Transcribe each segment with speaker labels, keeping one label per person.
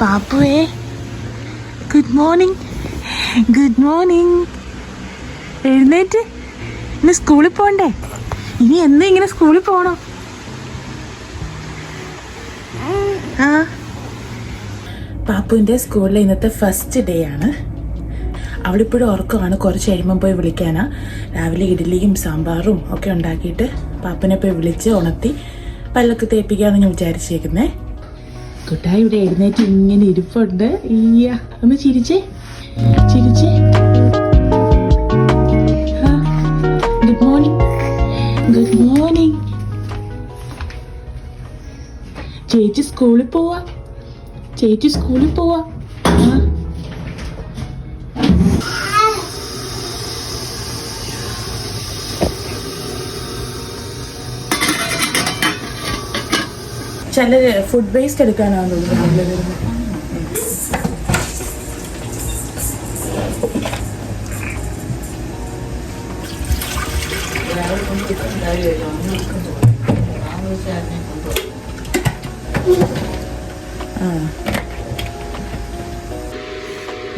Speaker 1: പാപ്പുവേ good morning good morning എഴുന്നേറ്റ്. ഇന്ന് സ്കൂളിൽ പോണ്ടേ? ഇനി എന്നും ഇങ്ങനെ സ്കൂളിൽ പോണോ? ആ. പാപ്പുവിന്റെ സ്കൂളിലെ ഇന്നത്തെ ഫസ്റ്റ് ഡേ ആണ്. അവളിപ്പോഴും ഉറക്കമാണ്. കുറച്ച് കഴിയുമ്പം പോയി വിളിക്കാനാ. രാവിലെ ഇഡ്ഡലിയും സാമ്പാറും ഒക്കെ ഉണ്ടാക്കിയിട്ട് പാപ്പനെ പോയി വിളിച്ച് ഉണർത്തി പല്ലൊക്കെ തേപ്പിക്കാമെന്ന് ഞാൻ വിചാരിച്ചേക്കുന്നേ. കുട്ടായി ഇവിടെ എഴുന്നേറ്റ് ഇങ്ങനെ ഇരിപ്പുണ്ട്. ഈയ ഒന്ന് ചിരിച്ചേ ചിരിച്ചേ. ഗുഡ് മോർണിംഗ് ഗുഡ് മോർണിംഗ് ചേച്ചി സ്കൂളിൽ പോവാ ചേച്ചി സ്കൂളിൽ പോവാ. ചില ഫുഡ് വേസ്റ്റ് എടുക്കാനാണ് തോന്നുന്നത്.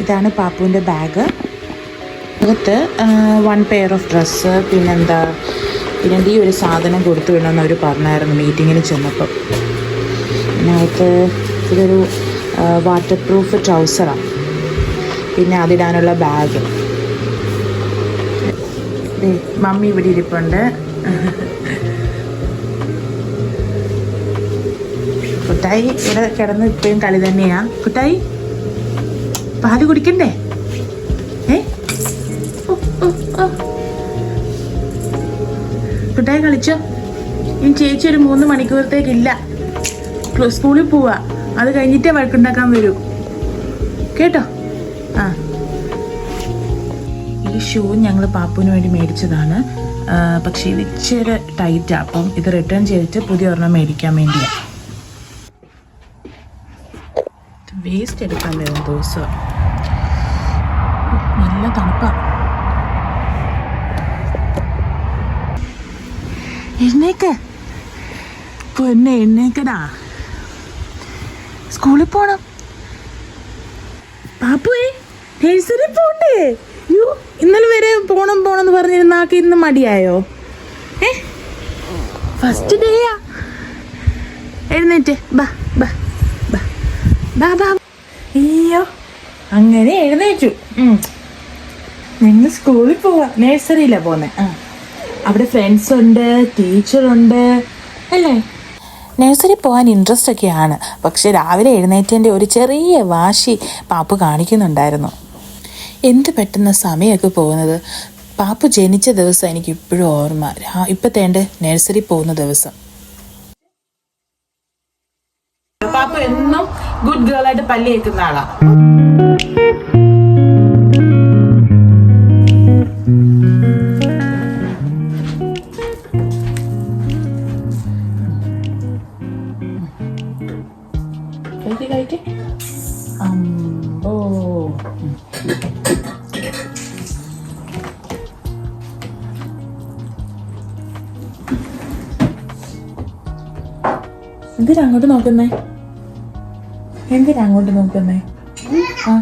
Speaker 1: ഇതാണ് പാപ്പുവിന്റെ ബാഗ്. അകത്ത് വൺ പെയർ ഓഫ് ഡ്രസ്സ് പിന്നെന്താ പിന്നെ ഈ ഒരു സാധനം കൊടുത്തു വിടണമെന്ന് അവർ പറഞ്ഞായിരുന്നു മീറ്റിങ്ങിന് ചെന്നപ്പോൾ ഇതിനകത്ത് ഇതൊരു വാട്ടർ പ്രൂഫ് ട്രൗസറാണ് പിന്നെ അതിടാനുള്ള ബാഗ് മമ്മി ഇവിടെ ഇരിപ്പുണ്ട്. കുട്ടായി ഇവിടെ കിടന്ന് ഇപ്പോഴും കളി തന്നെയാ. കുട്ടായി പാൽ കുടിക്കണ്ടേ? ഏ. കുട്ടായി കളിച്ചോ? ഇനി ചേച്ചി ഒരു മൂന്ന് മണിക്കൂറത്തേക്കില്ല ക്ലോ- സ്കൂളിൽ പോവാ. അത് കഴിഞ്ഞിട്ടേ വഴക്കുണ്ടാക്കാൻ വരൂ. കേട്ടോ? ആ. ഈ ഷൂ ഞങ്ങൾ പാപ്പുവിന് വേണ്ടി മേടിച്ചതാണ്. പക്ഷേ ഇത് ഇച്ചിരി ടൈറ്റാണ് അപ്പം ഇത് റിട്ടേൺ ചെയ്തിട്ട് പുതിയ ഒരെണ്ണം മേടിക്കാൻ വേണ്ടിയാണ് വേസ്റ്റ് എടുക്കാൻ വരുന്ന ദിവസം. നല്ല തണുപ്പാണ് എഴുന്നേക്ക് പൊന്നെ എഴുന്നേക്കടാ സ്കൂളിൽ പോണം. പാപ്പുവേ നഴ്സറി പോണ്ടേ? യു ഇന്നലെ വരെ പോണം പോണം എന്ന് പറഞ്ഞിരുന്ന ആൾക്ക് ഇന്ന് മടിയായോ? ഏ? ഫസ്റ്റ് ഡേയാ എഴുന്നേറ്റ്. അയ്യോ അങ്ങനെ എഴുന്നേറ്റു. നിങ്ങൾ സ്കൂളിൽ പോവാ. നഴ്സറിയിലാണ് പോന്നെ. ആ. അവിടെ ഫ്രണ്ട്സ് ഉണ്ട് ടീച്ചറുണ്ട് അല്ലേ? നഴ്സറി പോകാൻ ഇൻട്രസ്റ്റ് ഒക്കെയാണ്. പക്ഷെ രാവിലെ എഴുന്നേറ്റതിന്റെ ഒരു ചെറിയ വാശി പാപ്പു കാണിക്കുന്നുണ്ടായിരുന്നു. എന്ത് പെട്ടെന്ന് സമയമൊക്കെ പോകുന്നത്? പാപ്പു ജനിച്ച ദിവസം എനിക്ക് ഇപ്പോഴും ഓർമ്മ. രാ- ഇപ്പൊ തേണ്ട് നഴ്സറി പോകുന്ന ദിവസം. പാപ്പു എന്നും ഗുഡ് ഗേൾ ആയിട്ട് പല്ലി വെക്കുന്ന ആളാ. കഴിക്ക് കഴിക്ക് അമ്പോ എന്തിനാ അങ്ങോട്ട് നോക്കുന്നേ എന്തിനാ അങ്ങോട്ട് നോക്കുന്നേ ആ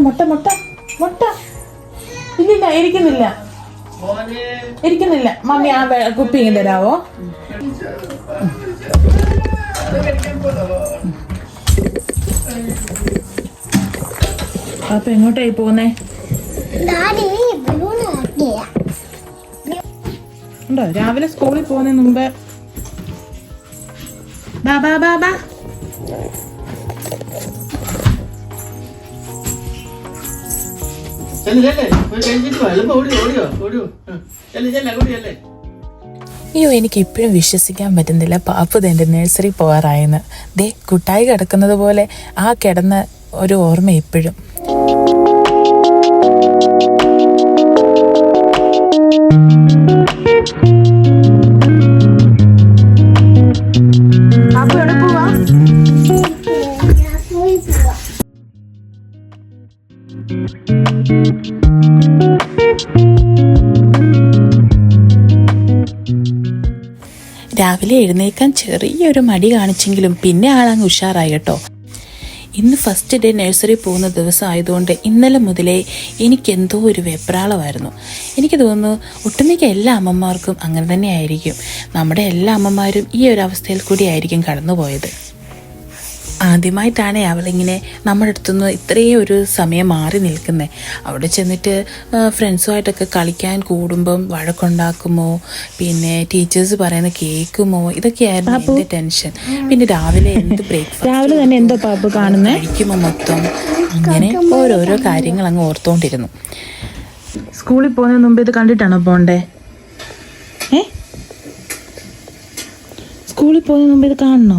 Speaker 1: മുട്ട മുട്ട മുട്ട ഇല്ലില്ല ഇരിക്കുന്നില്ല ഇരിക്കുന്നില്ല. മമ്മി ആ കുപ്പി ഇങ്ങനെ തരാവോ? അപ്പൊ എങ്ങോട്ടായി പോകുന്നേ ഉണ്ടോ? രാവിലെ സ്കൂളിൽ പോകുന്നതിന് മുമ്പേ ബാ ബാ ബാ ബാ. അയ്യോ എനിക്ക് ഇപ്പോഴും വിശ്വസിക്കാൻ പറ്റുന്നില്ല. പാപ്പത് എന്റെ നഴ്സറി പോകാറായെന്ന്. ദേ കുട്ടായി കിടക്കുന്നത് പോലെ ആ കിടന്ന ഒരു ഓർമ്മ ഇപ്പോഴും. പാപ്പു രാവിലെ എഴുന്നേൽക്കാൻ ചെറിയൊരു മടി കാണിച്ചെങ്കിലും പിന്നെ ആളങ്ങ് ഉഷാറായി കേട്ടോ. ഇന്ന് ഫസ്റ്റ് ഡേ നഴ്സറി പോകുന്ന ദിവസം ആയതുകൊണ്ട് ഇന്നലെ മുതലേ എനിക്കെന്തോ ഒരു വെപ്രാളമായിരുന്നു. എനിക്ക് തോന്നുന്നു ഒട്ടുമിക്ക എല്ലാ അമ്മമാർക്കും അങ്ങനെ തന്നെ ആയിരിക്കും. നമ്മുടെ എല്ലാ അമ്മമാരും ഈ ഒരു അവസ്ഥയിൽ കൂടി ആയിരിക്കും കടന്നുപോയത്. ആദ്യമായിട്ടാണ് അവളിങ്ങനെ നമ്മുടെ അടുത്തുനിന്ന് ഇത്രയും ഒരു സമയം മാറി നിൽക്കുന്നത് അവിടെ ചെന്നിട്ട് ഫ്രണ്ട്സുമായിട്ടൊക്കെ കളിക്കാൻ കൂടുമ്പം വഴക്കുണ്ടാക്കുമോ? പിന്നെ ടീച്ചേഴ്സ് പറയുന്ന കേൾക്കുമോ? ഇതൊക്കെയായിരുന്നു എന്റെ ടെൻഷൻ. പിന്നെ രാവിലെ എന്ത് ബ്രേക്ക്ഫാസ്റ്റ്?
Speaker 2: രാവിലെ തന്നെ എന്തോ പാപ്പ് കാണുന്നേ?
Speaker 1: കഴിക്കുമോ മൊത്തം? അങ്ങനെ ഓരോരോ കാര്യങ്ങൾ അങ്ങ് ഓർത്തുകൊണ്ടിരുന്നു
Speaker 2: സ്കൂളിൽ പോകുന്നതിന് മുമ്പ് ഇത് കണ്ടിട്ടാണോ പോണ്ടേ? ഏ? സ്കൂളിൽ പോകുന്നതിന് മുമ്പ് ഇത് കാണണോ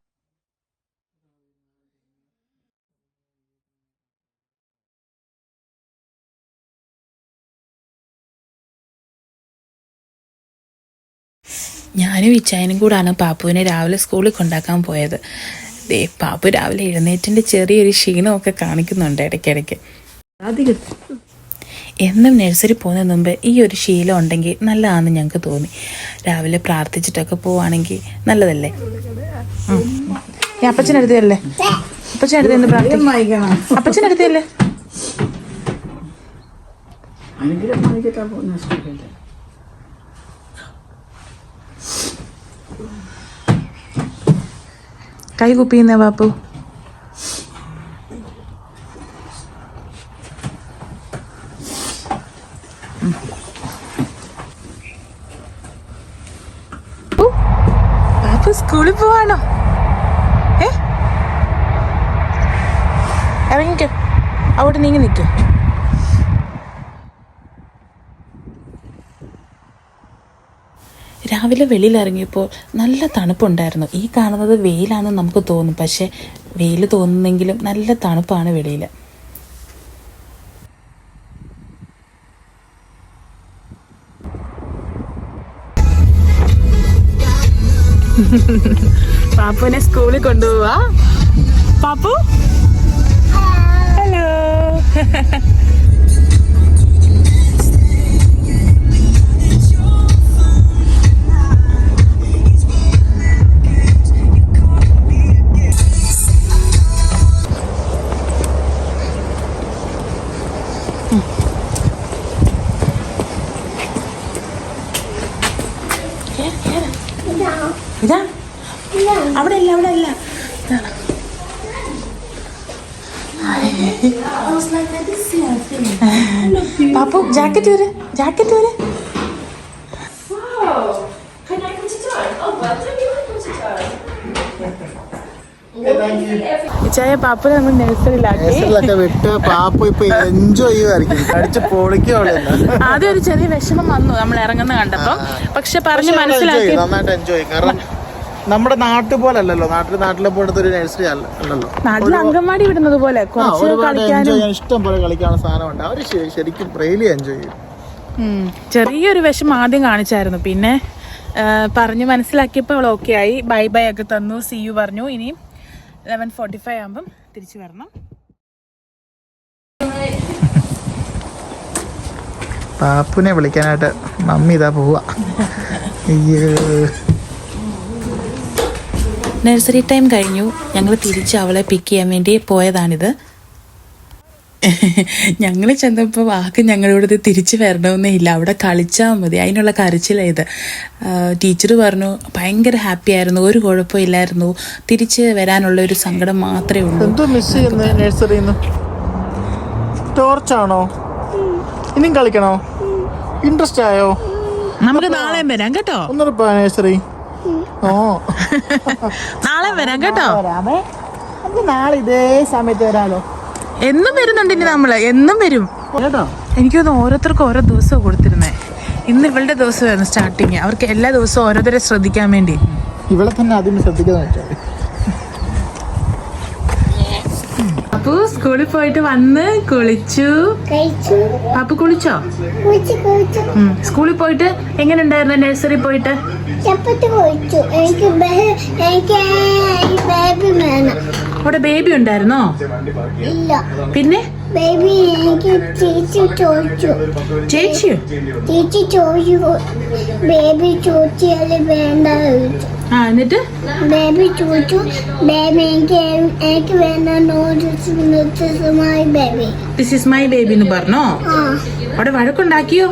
Speaker 1: ഞാനും ഇച്ചായനും കൂടാണ് പാപ്പുവിനെ രാവിലെ സ്കൂളിൽ കൊണ്ടാക്കാൻ പോയത്. ദേ പാപ്പു രാവിലെ എഴുന്നേറ്റിന്റെ ചെറിയൊരു ക്ഷീണമൊക്കെ കാണിക്കുന്നുണ്ട് ഇടയ്ക്കിടയ്ക്ക്. എന്നും നഴ്സറി പോകുന്നതിന് മുമ്പ് ഈ ഒരു ശീലം ഉണ്ടെങ്കിൽ നല്ലതാണെന്ന് ഞങ്ങൾക്ക് തോന്നി. രാവിലെ പ്രാർത്ഥിച്ചിട്ടൊക്കെ പോവാണെങ്കിൽ നല്ലതല്ലേ?
Speaker 2: അപ്പച്ചനടുത്തല്ലേ അപ്പച്ചനടുത്തല്ലേ
Speaker 3: കാണിക്കട്ടാ പോകുന്ന സ്കൂളിൽ
Speaker 2: കൈ കുപ്പിയുന്നേ ബാപ്പു. പാപ്പു സ്കൂളിൽ പോവാണോ? ഏ? ഇറങ്ങിക്കോ. അവിടെ നീങ്ങി നിൽക്കോ.
Speaker 1: രാവിലെ വെളിയിലിറങ്ങിയപ്പോൾ നല്ല തണുപ്പുണ്ടായിരുന്നു. ഈ കാണുന്നത് വെയിലാണെന്ന് നമുക്ക് തോന്നും. പക്ഷേ വെയിൽ തോന്നുന്നെങ്കിലും നല്ല തണുപ്പാണ് വെളിയിൽ
Speaker 2: പാപ്പുവിനെ സ്കൂളിൽ കൊണ്ടുപോവാ. പാപ്പു? ഹലോ
Speaker 1: പാപ്പു ജാക്കറ്റ് വരെ ജാക്കറ്റ് വരെ.
Speaker 2: ചായ പാപ്പുനെ നമ്മൾ നഴ്സറിയിലാക്കി.
Speaker 4: കേസറിലൊക്കെ വിട്ട് പാപ്പ ഇപ്പൊ എൻജോയ് ചെയ്യുമായിരിക്കും അടിച്ച് പൊളിക്കുവാളല്ല
Speaker 2: ആദ്യം ഒരു ചെറിയ വിഷമം വന്നു നമ്മൾ ഇറങ്ങുന്ന കണ്ടപ്പോ. പക്ഷെ പറഞ്ഞു മനസ്സിലാക്കി.
Speaker 4: നന്നായിട്ട് എൻജോയ് കാരണം നമ്മുടെ നാട്ടിൽ പോലെ അല്ലല്ലോ നാട്ടിൽ നാട്ടിലെ പോലത്തെ ഒരു നഴ്സറി അല്ല അല്ലല്ലോ.
Speaker 2: നാട്ടിൽ അംഗൻവാടി വിടുന്നത് പോലെ
Speaker 4: ഇഷ്ടം പോലെ കളിക്കാനുള്ള സാധനമുണ്ട്. അവർ ശരിക്കും റെയിലി എൻജോയ് ചെയ്യും.
Speaker 2: ചെറിയൊരു വിഷമം ആദ്യം കാണിച്ചായിരുന്നു. പിന്നെ പറഞ്ഞു പറഞ്ഞ് മനസ്സിലാക്കിയപ്പോൾ അവൾ ഓക്കെ ആയി. ബൈ ബൈ ഒക്കെ തന്നു. സി യു പറഞ്ഞു. ഇനി ലെവൻ ഫോർട്ടി ഫൈവ് ആകുമ്പം തിരിച്ചു വരണം.
Speaker 4: പാപ്പുനെ വിളിക്കാനായിട്ട് മമ്മി ഇതാ പോവാ. അയ്യോ.
Speaker 1: നഴ്സറി ടൈം കഴിഞ്ഞു. ഞങ്ങൾ തിരിച്ച് അവളെ പിക്ക് ചെയ്യാൻ വേണ്ടി പോയതാണിത്. ഞങ്ങൾ ചെന്നപ്പോൾ വാക്ക് ഞങ്ങളോട് തിരിച്ച് വരണമെന്നേ ഇല്ല. അവിടെ കളിച്ചാൽ മതി. അതിനുള്ള കരച്ചിലായത് ടീച്ചർ പറഞ്ഞു ഭയങ്കര ഹാപ്പി ആയിരുന്നു. ഒരു കുഴപ്പമില്ലായിരുന്നു തിരിച്ച് വരാനുള്ള ഒരു സങ്കടം മാത്രമേ ഉള്ളൂ.
Speaker 4: എന്തോ മിസ് ചെയ്യുന്നത് ടോർച്ചാണോ ഇനിയും കളിക്കണോ? ഇൻട്രസ്റ്റ് ആയോ?
Speaker 2: നമുക്ക് നാളെ വരാം കേട്ടോ?
Speaker 4: ഒന്നുറപ്പാ നഴ്സറി
Speaker 2: നാളെ വരാം കേട്ടോ.
Speaker 4: വരാമേ നമുക്ക് നാളെ ഇതേ സമയത്ത് വരാലോ?
Speaker 2: എന്നും വരുന്നുണ്ട് ഇനി നമ്മൾ. എന്നും വരും.
Speaker 4: കേട്ടോ?
Speaker 2: എനിക്ക് തോന്നുന്നു ഓരോരുത്തർക്കും ഓരോ ദിവസവും കൊടുത്തിരുന്നേ. ഇന്ന് ഇവളുടെ ദിവസമായിരുന്നു സ്റ്റാർട്ടിങ് അവർക്ക് എല്ലാ ദിവസവും ഓരോരുത്തരെ ശ്രദ്ധിക്കാൻ വേണ്ടി.
Speaker 4: ഇവളെ തന്നെ ആദ്യം ശ്രദ്ധിക്കാൻ വെച്ചാൽ
Speaker 1: പാപ്പു സ്കൂളിൽ പോയിട്ട് വന്ന് കുളിച്ചു.
Speaker 5: അപ്പു
Speaker 1: പാപ്പു കുളിച്ചോ? സ്കൂളിൽ പോയിട്ട് എങ്ങനെ ഉണ്ടായിരുന്നു നഴ്സറി പോയിട്ട്? അവിടെ ബേബി ഉണ്ടായിരുന്നോ?
Speaker 5: ഇല്ല.
Speaker 1: പിന്നെ?
Speaker 5: ബേബി എനിക്ക് ചേച്ചി ചോദിച്ചു.
Speaker 1: ചേച്ചിയോ?
Speaker 5: ചേച്ചി ചോദിച്ചു. ബേബി ചോദിച്ചാൽ വേണ്ട ചോദിച്ചു.
Speaker 1: ആ എന്നിട്ട്?
Speaker 5: ബേബി ചോദിച്ചു ബേബി എനിക്ക് എനിക്ക് വേണ്ട baby
Speaker 1: this is my baby എന്ന് പറഞ്ഞോ? അവിടെ വഴക്കുണ്ടാക്കിയോ?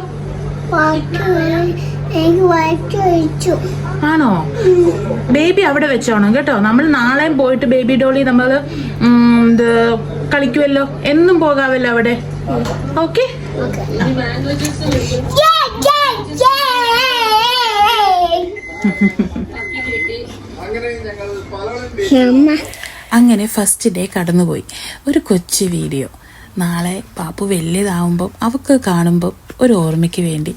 Speaker 1: ആണോ? ബേബി അവിടെ വെച്ചോണം കേട്ടോ. നമ്മൾ നാളെ പോയിട്ട് ബേബി ഡോളി നമ്മൾ ഇത് കളിക്കുമല്ലോ എന്നും പോകാമല്ലോ അവിടെ. ഓക്കെ അങ്ങനെ ഫസ്റ്റ് ഡേ കടന്നുപോയി. ഒരു കൊച്ചു വീഡിയോ. നാളെ പാപ്പു വലിയതാവുമ്പം അവക്ക് കാണുമ്പം ഒരു ഓർമ്മയ്ക്ക് വേണ്ടി